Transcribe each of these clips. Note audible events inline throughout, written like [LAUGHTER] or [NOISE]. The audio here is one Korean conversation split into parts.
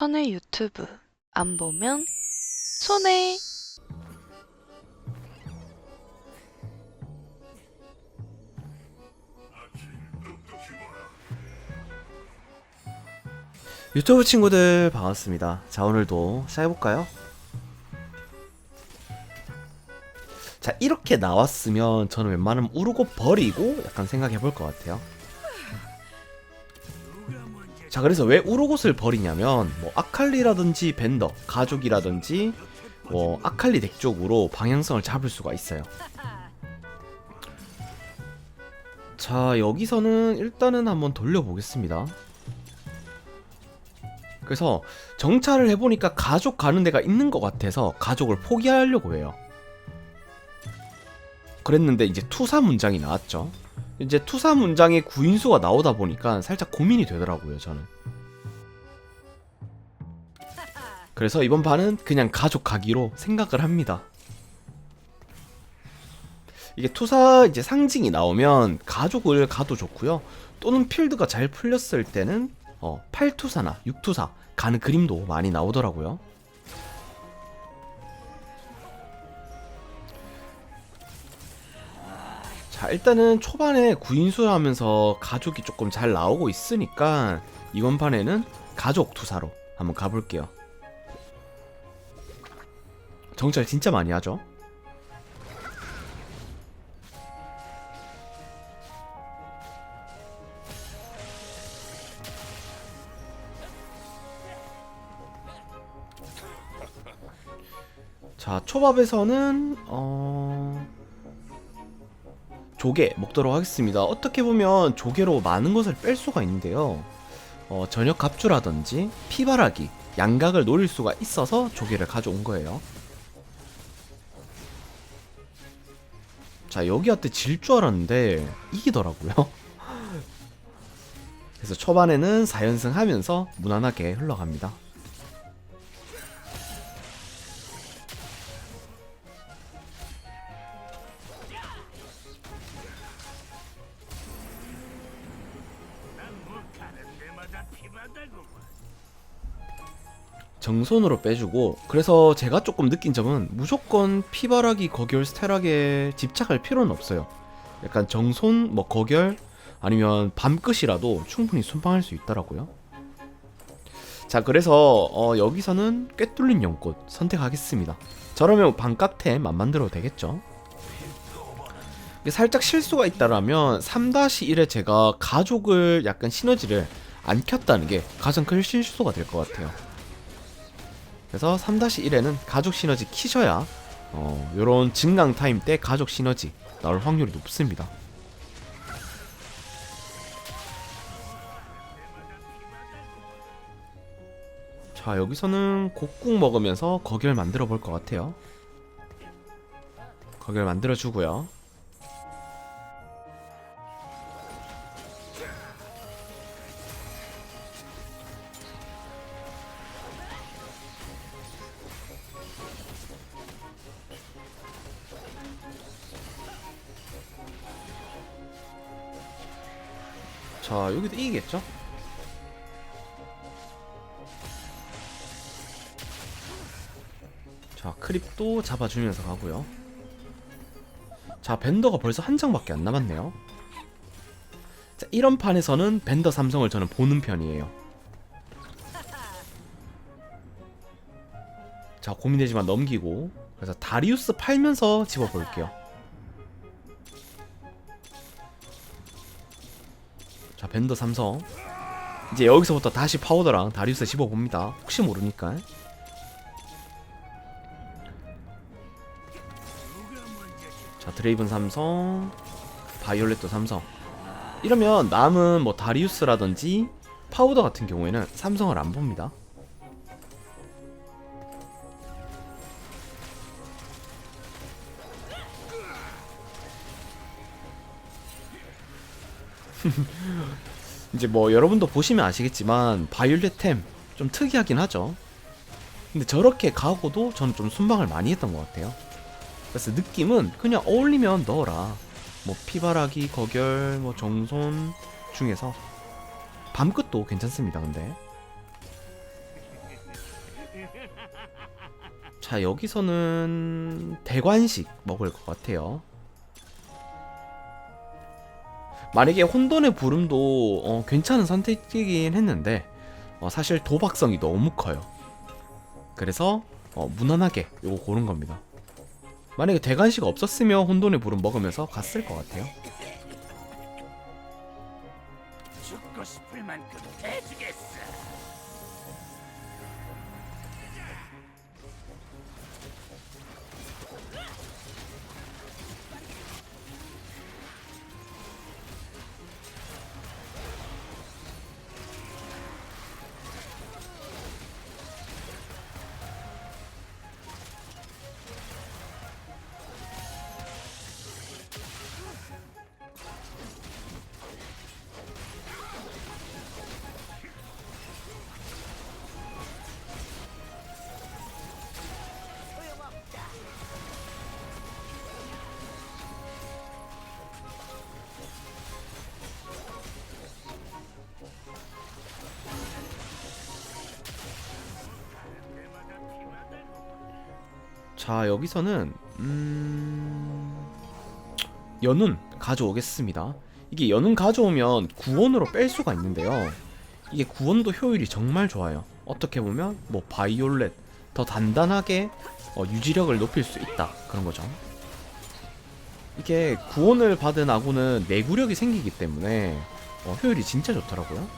선의 유튜브 안 보면 손해. 유튜브 친구들 반갑습니다. 자 오늘도 시작해볼까요? 자 이렇게 나왔으면 저는 웬만하면 우르고 버리고 약간 생각해볼 것 같아요. 자 그래서 왜 우르곳을 버리냐면 뭐 아칼리라든지 벤더 가족이라든지 뭐 아칼리 덱 쪽으로 방향성을 잡을 수가 있어요. 자 여기서는 일단은 한번 돌려보겠습니다. 그래서 정찰을 해보니까 가족 가는 데가 있는 것 같아서 가족을 포기하려고 해요. 그랬는데 이제 투사 문장이 나왔죠. 이제 투사 문장에 구인수가 나오다 보니까 살짝 고민이 되더라고요, 저는. 그래서 이번 판은 그냥 가족 가기로 생각을 합니다. 이게 투사 이제 상징이 나오면 가족을 가도 좋고요. 또는 필드가 잘 풀렸을 때는 어, 8투사나 6투사 가는 그림도 많이 나오더라고요. 자, 일단은 초반에 구인수 하면서 가족이 조금 잘 나오고 있으니까 이번 판에는 가족 투사로 한번 가볼게요. 정찰 진짜 많이 하죠. 자, 초밥에서는 어 조개 먹도록 하겠습니다. 어떻게 보면 조개로 많은 것을 뺄 수가 있는데요. 어, 저녁 갑주라든지 피바라기, 양각을 노릴 수가 있어서 조개를 가져온 거예요. 자, 여기한테 질 줄 알았는데 이기더라고요. [LAUGHS] 그래서 초반에는 4연승 하면서 무난하게 흘러갑니다. 정손으로 빼주고 그래서 제가 조금 느낀 점은 무조건 피바라기 거결 스테락에 집착할 필요는 없어요. 약간 정손 뭐 거결 아니면 밤끝이라도 충분히 순방할 수 있더라고요. 자 그래서 어, 여기서는 꿰뚫린 연꽃 선택하겠습니다. 저러면 반깍템 안 만들어도 되겠죠? 살짝 실수가 있다라면 3-1에 제가 가족을 약간 시너지를 안 켰다는 게 가장 큰 실수가 될 것 같아요 그래서 3-1에는 가족 시너지 키셔야 어, 요런 증강 타임 때 가족 시너지 나올 확률이 높습니다. 자 여기서는 곡국 먹으면서 거결 만들어 볼 것 같아요. 거결 만들어 주고요. 자 여기도 이기겠죠? 자 크립도 잡아주면서 가고요. 자 벤더가 벌써 한 장밖에 안 남았네요. 자 이런 판에서는 벤더 삼성을 저는 보는 편이에요. 자 고민되지만 넘기고. 그래서 다리우스 팔면서 집어볼게요 자 밴더 삼성. 이제 여기서부터 다시 파우더랑 다리우스 씹어봅니다. 혹시 모르니까. 자 드레이븐 삼성 바이올렛도 삼성. 이러면 남은 뭐 다리우스라든지 파우더 같은 경우에는 삼성을 안 봅니다 [LAUGHS] 이제 뭐 여러분도 보시면 아시겠지만 바이올렛 템 좀 특이하긴 하죠. 근데 저렇게 가고도 저는 좀 순방을 많이 했던 것 같아요. 그래서 느낌은 그냥 어울리면 넣어라. 뭐 피바라기, 거결, 뭐 정손 중에서 밤끝도 괜찮습니다. 근데 자 여기서는 대관식 먹을 것 같아요. 만약에 혼돈의 부름도 어, 괜찮은 선택이긴 했는데 어, 사실 도박성이 너무 커요. 그래서 어, 무난하게 요거 고른 겁니다. 만약에 대관식 없었으면 혼돈의 부름 먹으면서 갔을 것 같아요. 죽고 싶을 만큼 해주겠어. 자 여기서는 음... 연운 가져오겠습니다. 이게 연운 가져오면 구원으로 뺄 수가 있는데요. 이게 구원도 효율이 정말 좋아요. 어떻게 보면 뭐 바이올렛 더 단단하게 어, 유지력을 높일 수 있다 그런 거죠. 이게 구원을 받은 아군은 내구력이 생기기 때문에 어, 효율이 진짜 좋더라고요.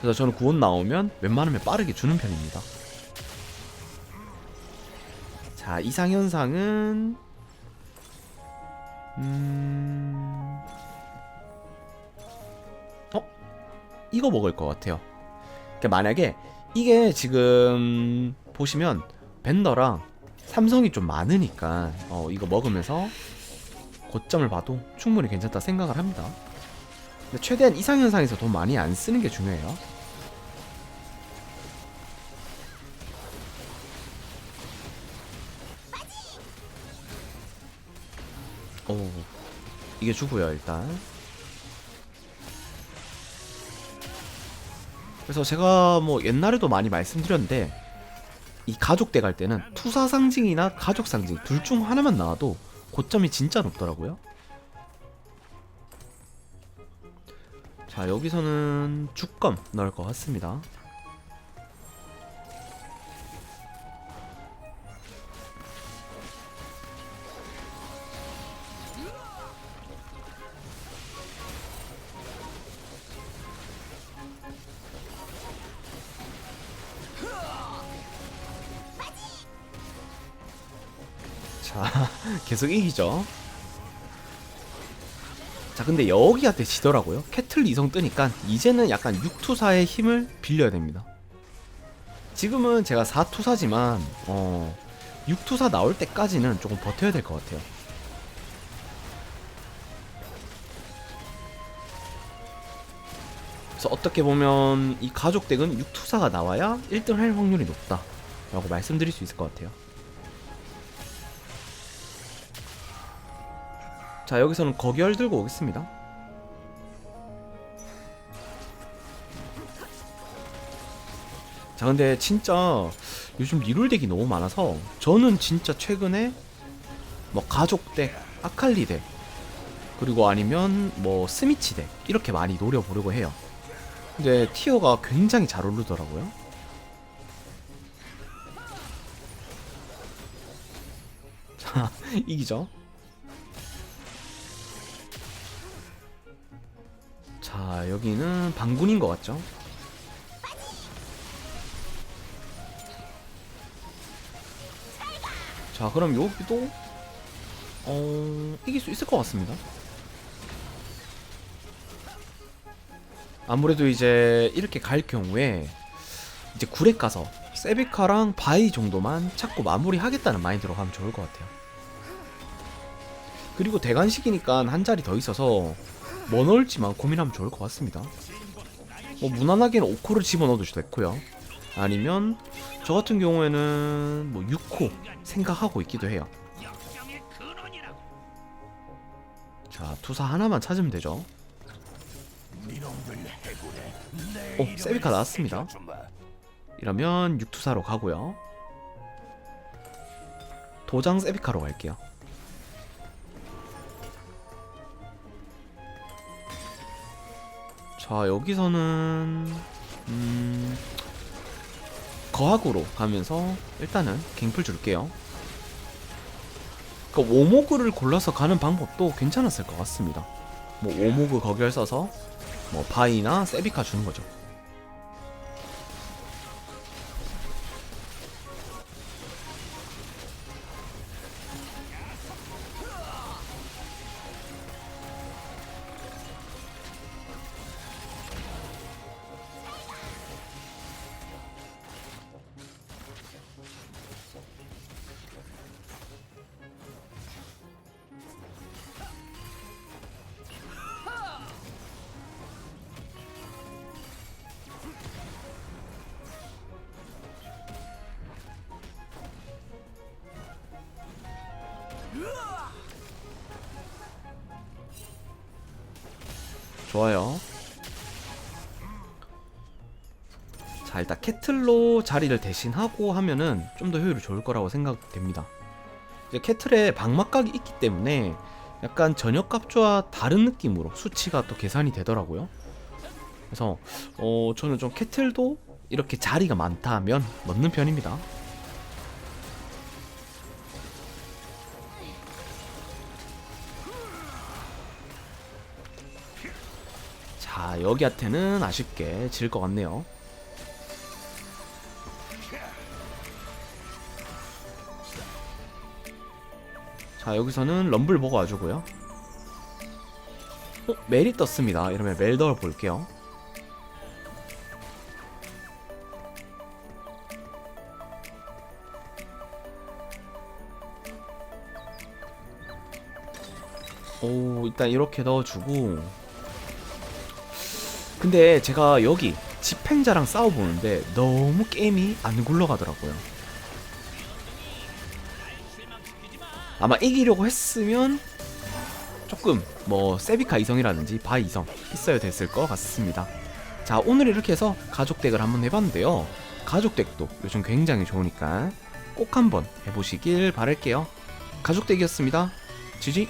그래서 저는 구원 나오면 웬만하면 빠르게 주는 편입니다. 자 이상현상은 음... 어? 이거 먹을 것 같아요. 그러니까 만약에 이게 지금 보시면 벤더랑 삼성이 좀 많으니까 어, 이거 먹으면서 고점을 봐도 충분히 괜찮다 생각을 합니다. 최대한 이상현상에서 돈 많이 안 쓰는 게 중요해요 오. 이게 주고요 일단. 그래서 제가 뭐 옛날에도 많이 말씀드렸는데 이 가족대 갈 때는 투사 상징이나 가족 상징 둘 중 하나만 나와도 고점이 진짜 높더라고요. 자 여기서는 주검 넣을 것 같습니다 자, [LAUGHS] 계속 이기죠. 자, 근데 여기한테 지더라고요. 캐틀 이성 뜨니까 이제는 약간 6투사의 힘을 빌려야 됩니다. 지금은 제가 4투사지만 어, 6투사 나올 때까지는 조금 버텨야 될 것 같아요. 그래서 어떻게 보면 이 가족 덱은 6투사가 나와야 1등 할 확률이 높다. 라고 말씀드릴 수 있을 것 같아요. 자 여기서는 거결 들고 오겠습니다. 자 근데 진짜 요즘 리롤 덱이 너무 많아서 저는 진짜 최근에 뭐 가족 덱, 아칼리 덱 그리고 아니면 뭐 스미치 덱 이렇게 많이 노려보려고 해요. 근데 티어가 굉장히 잘 오르더라고요. [LAUGHS] 자 이기죠 여기는 방군인 것 같죠? 자 그럼 여기도 어 이길 수 있을 것 같습니다. 아무래도 이제 이렇게 갈 경우에 이제 구렉 가서 세비카랑 바이 정도만 찾고 마무리하겠다는 마인드로 가면 좋을 것 같아요. 그리고 대관식이니까 한 자리 더 있어서 뭐 넣을지만 고민하면 좋을 것 같습니다. 뭐 무난하게는 5코를 집어넣어도 됐고요. 아니면 저 같은 경우에는 뭐 6코 생각하고 있기도 해요. 자 투사 하나만 찾으면 되죠. 오, 세비카 나왔습니다. 이러면 육투사로 가고요. 도장 세비카로 갈게요. 자 여기서는 음 거학으로 가면서 일단은 갱플 줄게요. 그 오모그를 골라서 가는 방법도 괜찮았을 것 같습니다. 뭐 오모그 거기를 써서 뭐 바이나 세비카 주는 거죠. 좋아요. 자 일단 캐틀로 자리를 대신하고 하면은 좀 더 효율이 좋을 거라고 생각됩니다. 이제 캐틀에 방막각이 있기 때문에 약간 저녁 값과 다른 느낌으로 수치가 또 계산이 되더라고요. 그래서 어 저는 좀 캐틀도 이렇게 자리가 많다면 넣는 편입니다. 여기한테는 아쉽게 질 것 같네요. 자 여기서는 럼블 와주고요. 어, 멜이 떴습니다. 이러면 멜 넣어 볼게요. 오 일단 이렇게 넣어주고 근데 제가 여기 집행자랑 싸워보는데 너무 게임이 안 굴러가더라고요. 아마 이기려고 했으면 조금 뭐 세비카 이성이라든지 바이 이성 있어야 됐을 것 같습니다. 자 오늘 이렇게 해서 가족 덱을 한번 해봤는데요. 가족 덱도 요즘 굉장히 좋으니까 꼭 한번 해보시길 바랄게요. 가족 덱이었습니다. 지지